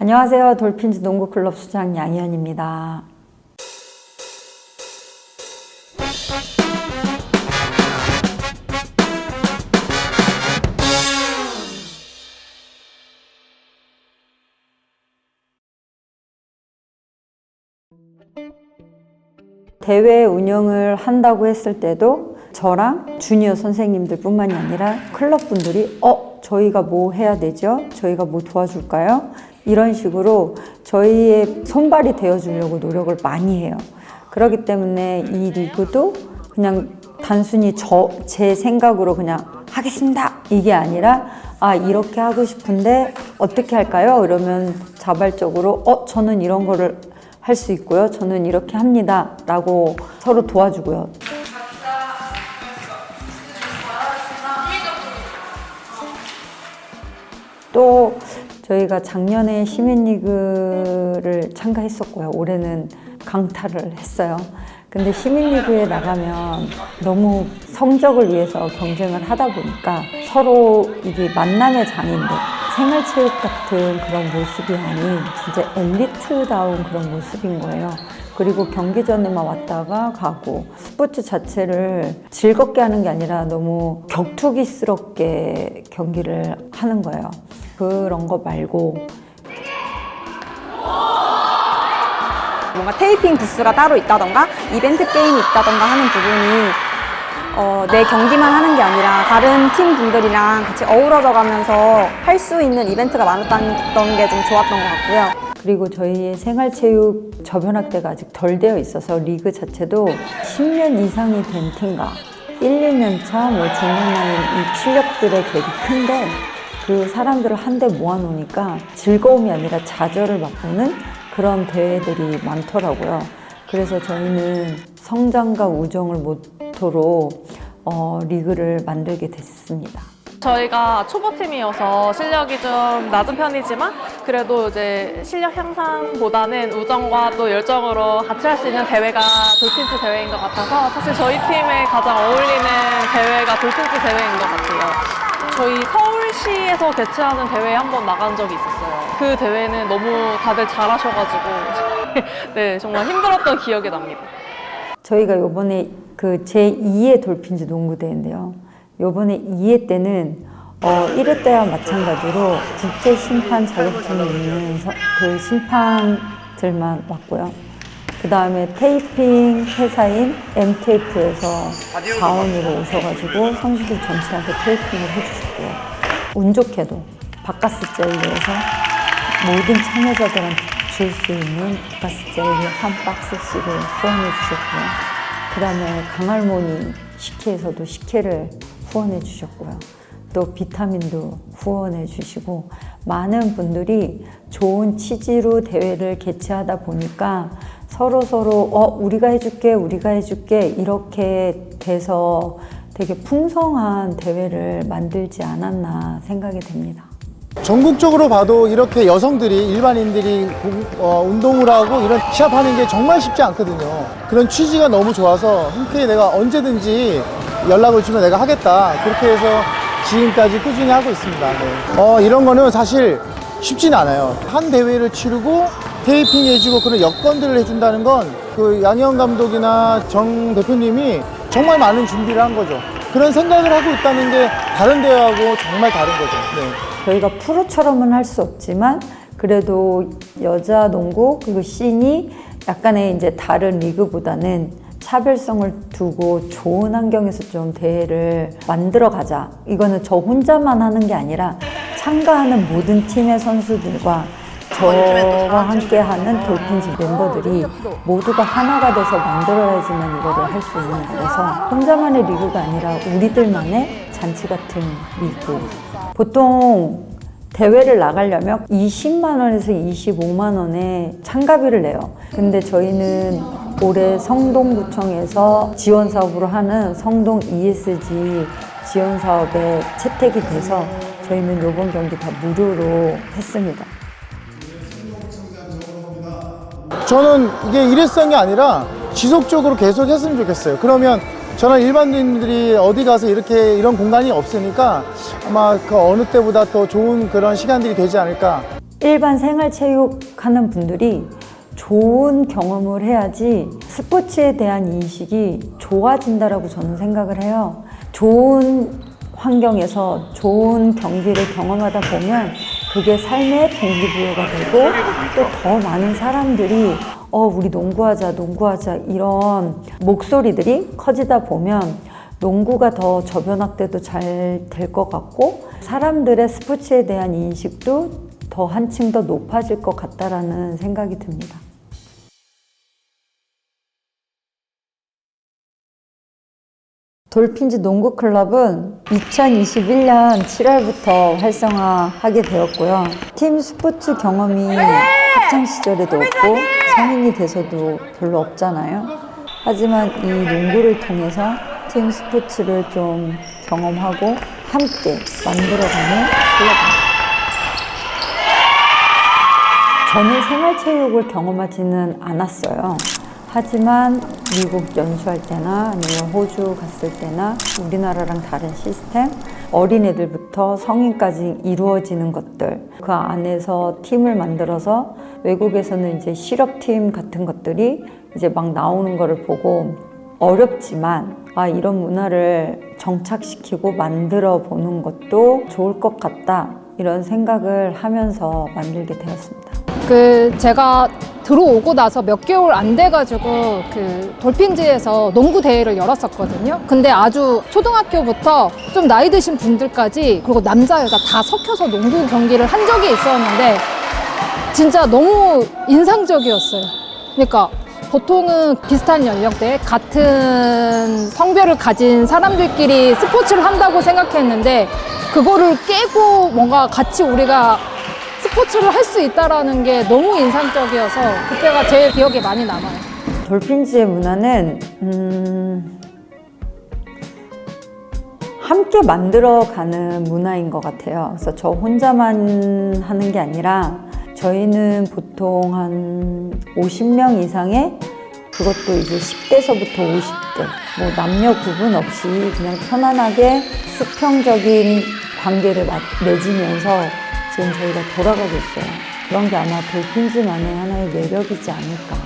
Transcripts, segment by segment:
안녕하세요. 돌핀즈 농구클럽 수장 양희연입니다. 대회 운영을 한다고 했을 때도 저랑 주니어 선생님들 뿐만이 아니라 클럽 분들이 어, 저희가 뭐 해야 되죠? 저희가 뭐 도와줄까요? 이런 식으로 저희의 손발이 되어주려고 노력을 많이 해요. 그렇기 때문에 이 리그도 그냥 단순히 저, 제 생각으로 그냥 하겠습니다. 이게 아니라 아, 이렇게 하고 싶은데 어떻게 할까요? 이러면 자발적으로 어, 저는 이런 거를 할 수 있고요. 저는 이렇게 합니다. 라고 서로 도와주고요. 또 저희가 작년에 시민리그를 참가했었고요. 올해는 강탈을 했어요. 근데 시민리그에 나가면 너무 성적을 위해서 경쟁을 하다 보니까 서로 이게 만남의 장인데 생활체육 같은 그런 모습이 아닌 진짜 엘리트다운 그런 모습인 거예요. 그리고 경기 전에만 왔다가 가고 스포츠 자체를 즐겁게 하는 게 아니라 너무 격투기스럽게 경기를 하는 거예요. 그런 거 말고 뭔가 테이핑 부스가 따로 있다던가 이벤트 게임이 있다던가 하는 부분이 어, 내 경기만 하는 게 아니라 다른 팀 분들이랑 같이 어우러져 가면서 할 수 있는 이벤트가 많았던 게 좀 좋았던 것 같고요. 그리고 저희의 생활체육 저변학대가 아직 덜 되어 있어서 리그 자체도 10년 이상이 된 팀과 1, 2년 차, 뭐 중년 나이 이 실력들의 갭이 큰데 그 사람들을 한데 모아놓으니까 즐거움이 아니라 좌절을 맛보는 그런 대회들이 많더라고요. 그래서 저희는 성장과 우정을 모토로 어, 리그를 만들게 됐습니다. 저희가 초보팀이어서 실력이 좀 낮은 편이지만 그래도 이제 실력 향상보다는 우정과 또 열정으로 같이 할 수 있는 대회가 돌핀즈 대회인 것 같아서 사실 저희 팀에 가장 어울리는 대회가 돌핀즈 대회인 것 같아요. 저희 서울시에서 개최하는 대회에 한 번 나간 적이 있었어요. 그 대회는 너무 다들 잘하셔가지고 네 정말 힘들었던 기억이 납니다. 저희가 요번에 그 제2의 돌핀즈 농구대회인데요. 요번에 2회 때는 어, 1회 때와 마찬가지로 국제 심판 자격증이 있는 서- 그 심판들만 왔고요. 그 다음에 테이핑 회사인 MTF에서 자원으로 오셔가지고 선수들 전체한테 테이핑을 해주셨고요. 운 좋게도 바카스 젤리에서 모든 참여자들한테 줄 수 있는 바카스 젤리 한 박스씩을 후원해 주셨고요. 그 다음에 강할머니 식혜에서도 식혜를 후원해 주셨고요. 또 비타민도 후원해 주시고 많은 분들이 좋은 취지로 대회를 개최하다 보니까 서로 서로 어 우리가 해줄게 우리가 해줄게 이렇게 돼서 되게 풍성한 대회를 만들지 않았나 생각이 됩니다. 전국적으로 봐도 이렇게 여성들이 일반인들이 공- 어, 운동을 하고 이런 시합하는 게 정말 쉽지 않거든요. 그런 취지가 너무 좋아서 흔쾌히 내가 언제든지 연락을 주면 내가 하겠다. 그렇게 해서 지금까지 꾸준히 하고 있습니다. 네. 어, 이런 거는 사실 쉽지는 않아요. 한 대회를 치르고 테이핑 해주고 그런 여건들을 해준다는 건 그 양현 감독이나 정 대표님이 정말 많은 준비를 한 거죠. 그런 생각을 하고 있다는 게 다른 대회하고 정말 다른 거죠. 네. 저희가 프로처럼은 할 수 없지만 그래도 여자 농구 그리고 씬이 약간의 이제 다른 리그보다는 차별성을 두고 좋은 환경에서 좀 대회를 만들어 가자. 이거는 저 혼자만 하는 게 아니라 참가하는 모든 팀의 선수들과 저와 함께 하는 돌핀즈 멤버들이 모두가 하나가 돼서 만들어야지만 이거를 할 수 있는 거라서 혼자만의 리그가 아니라 우리들만의 잔치 같은 리그. 보통 대회를 나가려면 20만 원에서 25만 원의 참가비를 내요. 근데 저희는 올해 성동구청에서 지원 사업으로 하는 성동 ESG 지원 사업에 채택이 돼서 저희는 이번 경기 다 무료로 했습니다. 저는 이게 일회성이 아니라 지속적으로 계속 했으면 좋겠어요. 그러면 저는 일반인들이 어디 가서 이렇게 이런 공간이 없으니까 아마 그 어느 때보다 더 좋은 그런 시간들이 되지 않을까. 일반 생활체육 하는 분들이 좋은 경험을 해야지 스포츠에 대한 인식이 좋아진다라고 저는 생각을 해요. 좋은 환경에서 좋은 경기를 경험하다 보면 그게 삶의 동기부여가 되고 또 더 많은 사람들이 어, 우리 농구하자, 농구하자 이런 목소리들이 커지다 보면 농구가 더 저변학대도 잘 될 것 같고 사람들의 스포츠에 대한 인식도 더 한층 더 높아질 것 같다라는 생각이 듭니다. 돌핀즈 농구 클럽은 2021년 7월부터 활성화하게 되었고요. 팀 스포츠 경험이 학창 시절에도 없고 성인이 돼서도 별로 없잖아요. 하지만 이 농구를 통해서 팀 스포츠를 좀 경험하고 함께 만들어가는 클럽입니다. 저는 생활체육을 경험하지는 않았어요. 하지만 미국 연수할 때나 아니면 호주 갔을 때나 우리나라랑 다른 시스템, 어린애들부터 성인까지 이루어지는 것들, 그 안에서 팀을 만들어서 외국에서는 이제 실업팀 같은 것들이 이제 막 나오는 거를 보고 어렵지만 아, 이런 문화를 정착시키고 만들어 보는 것도 좋을 것 같다. 이런 생각을 하면서 만들게 되었습니다. 그 제가 들어오고 나서 몇 개월 안 돼가지고 그 돌핀즈에서 농구 대회를 열었었거든요. 근데 아주 초등학교부터 좀 나이 드신 분들까지 그리고 남자 여자 다 섞여서 농구 경기를 한 적이 있었는데 진짜 너무 인상적이었어요. 그러니까 보통은 비슷한 연령대 같은 성별을 가진 사람들끼리 스포츠를 한다고 생각했는데 그거를 깨고 뭔가 같이 우리가 스포츠를 할 수 있다라는 게 너무 인상적이어서 그때가 제일 기억에 많이 남아요. 돌핀즈의 문화는 음, 함께 만들어가는 문화인 것 같아요. 그래서 저 혼자만 하는 게 아니라 저희는 보통 한 50명 이상의 그것도 이제 10대서부터 50대 뭐 남녀 구분 없이 그냥 편안하게 수평적인 관계를 마- 맺으면서 지금 저희가 돌아가고 있어요. 그런 게 아마 돌핀즈만의 하나의 매력이지 않을까.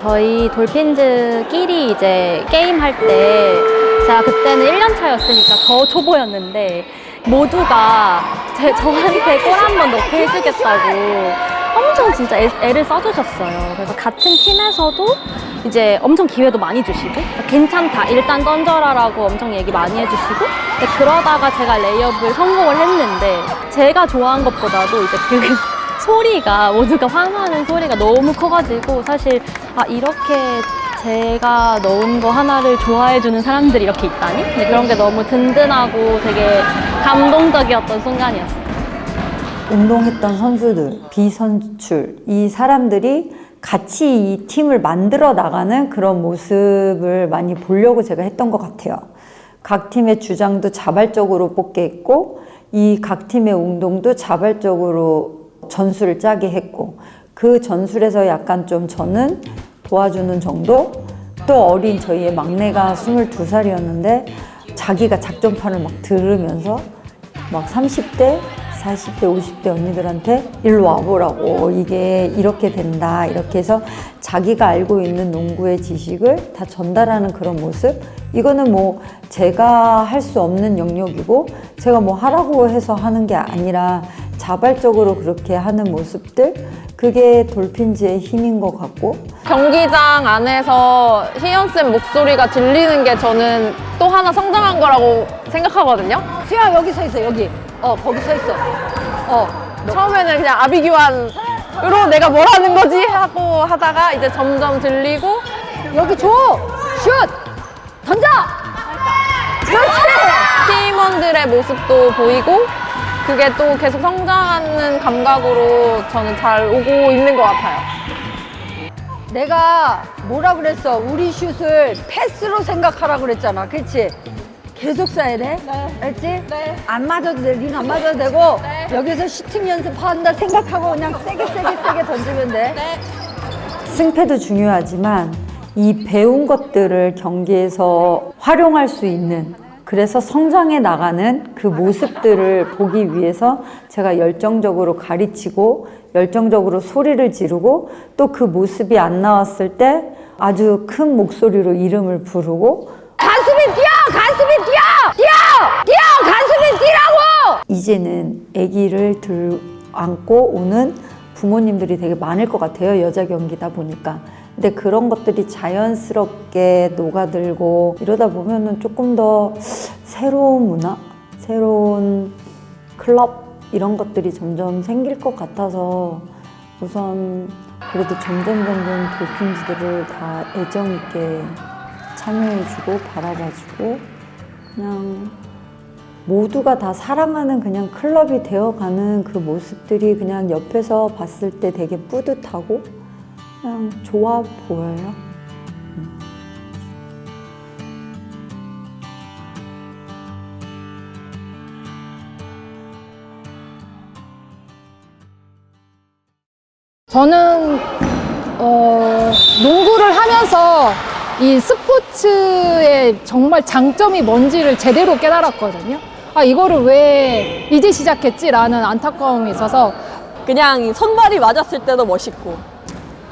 저희 돌핀즈끼리 이제 게임할 때 제가 그때는 1년 차였으니까 더 초보였는데 모두가 제, 저한테 골 한 번 넣게 해주겠다고 엄청 진짜 애, 애를 써주셨어요. 그래서 같은 팀에서도 이제 엄청 기회도 많이 주시고 괜찮다 일단 던져라라고 엄청 얘기 많이 해주시고 그러다가 제가 레이업을 성공을 했는데 제가 좋아한 것보다도 이제 그 소리가 모두가 환호하는 소리가 너무 커가지고 사실 아 이렇게 제가 넣은 거 하나를 좋아해주는 사람들이 이렇게 있다니 근데 그런 게 너무 든든하고 되게 감동적이었던 순간이었어요. 운동했던 선수들, 비선출, 이 사람들이 같이 이 팀을 만들어 나가는 그런 모습을 많이 보려고 제가 했던 것 같아요. 각 팀의 주장도 자발적으로 뽑게 했고, 이 각 팀의 운동도 자발적으로 전술을 짜게 했고, 그 전술에서 약간 좀 저는 도와주는 정도? 또 어린 저희의 막내가 22살이었는데, 자기가 작전판을 막 들으면서 막 30대, 40대, 50대 언니들한테 일로 와보라고. 이게 이렇게 된다. 이렇게 해서 자기가 알고 있는 농구의 지식을 다 전달하는 그런 모습. 이거는 뭐 제가 할 수 없는 영역이고 제가 뭐 하라고 해서 하는 게 아니라 자발적으로 그렇게 하는 모습들 그게 돌핀즈의 힘인 것 같고. 경기장 안에서 희연쌤 목소리가 들리는 게 저는 또 하나 성장한 거라고 생각하거든요. 수야 여기 서 있어 여기. 어 거기 서 있어. 어 처음에는 그냥 아비규환으로 내가 뭘 하는 거지? 하고 하다가 이제 점점 들리고. 여기 줘 슛! 던져! 팀원들의 모습도 보이고 그게 또 계속 성장하는 감각으로 저는 잘 오고 있는 것 같아요. 내가 뭐라 그랬어? 우리 슛을 패스로 생각하라 그랬잖아. 그렇지 계속 쏴야 돼? 알지? 안 맞아도 돼 링 안 맞아도 되고 여기서 슈팅 연습한다 생각하고 그냥 세게 세게 세게 던지면 돼. 승패도 중요하지만 이 배운 것들을 경기에서 활용할 수 있는 그래서 성장해 나가는 그 모습들을 보기 위해서 제가 열정적으로 가르치고 열정적으로 소리를 지르고 또 그 모습이 안 나왔을 때 아주 큰 목소리로 이름을 부르고 가수빈 뛰어! 가수빈 뛰어! 뛰어! 뛰어! 가수빈 뛰라고! 이제는 아기를 들 안고 오는 부모님들이 되게 많을 것 같아요. 여자 경기다 보니까. 근데 그런 것들이 자연스럽게 녹아들고 이러다 보면은 조금 더 새로운 문화, 새로운 클럽 이런 것들이 점점 생길 것 같아서 우선 그래도 점점 점점 돌핀즈들을 다 애정 있게 참여해주고 바라봐주고 그냥 모두가 다 사랑하는 그냥 클럽이 되어가는 그 모습들이 그냥 옆에서 봤을 때 되게 뿌듯하고 그냥 좋아 보여요. 저는 어, 농구를 하면서 이 스포츠의 정말 장점이 뭔지를 제대로 깨달았거든요. 아, 이거를 왜 이제 시작했지라는 안타까움이 있어서 그냥 손발이 맞았을 때도 멋있고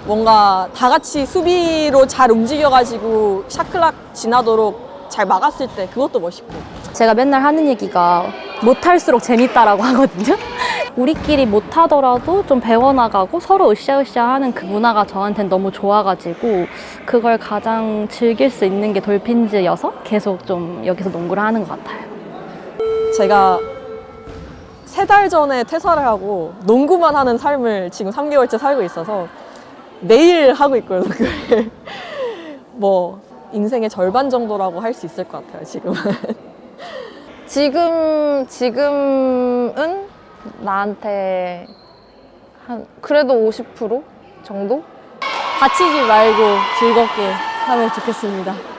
뭔가 다 같이 수비로 잘 움직여가지고 샤클락 지나도록 잘 막았을 때 그것도 멋있고 제가 맨날 하는 얘기가 못할수록 재밌다라고 하거든요. 우리끼리 못하더라도 좀 배워나가고 서로 으쌰으쌰 하는 그 문화가 저한테는 너무 좋아가지고 그걸 가장 즐길 수 있는 게 돌핀즈여서 계속 좀 여기서 농구를 하는 것 같아요. 제가 세 달 전에 퇴사를 하고 농구만 하는 삶을 지금 3개월째 살고 있어서 매일 하고 있고요. 뭐 인생의 절반 정도라고 할 수 있을 것 같아요 지금은. 지금 지금은 나한테 한 그래도 50% 정도? 다치지 말고 즐겁게 하면 좋겠습니다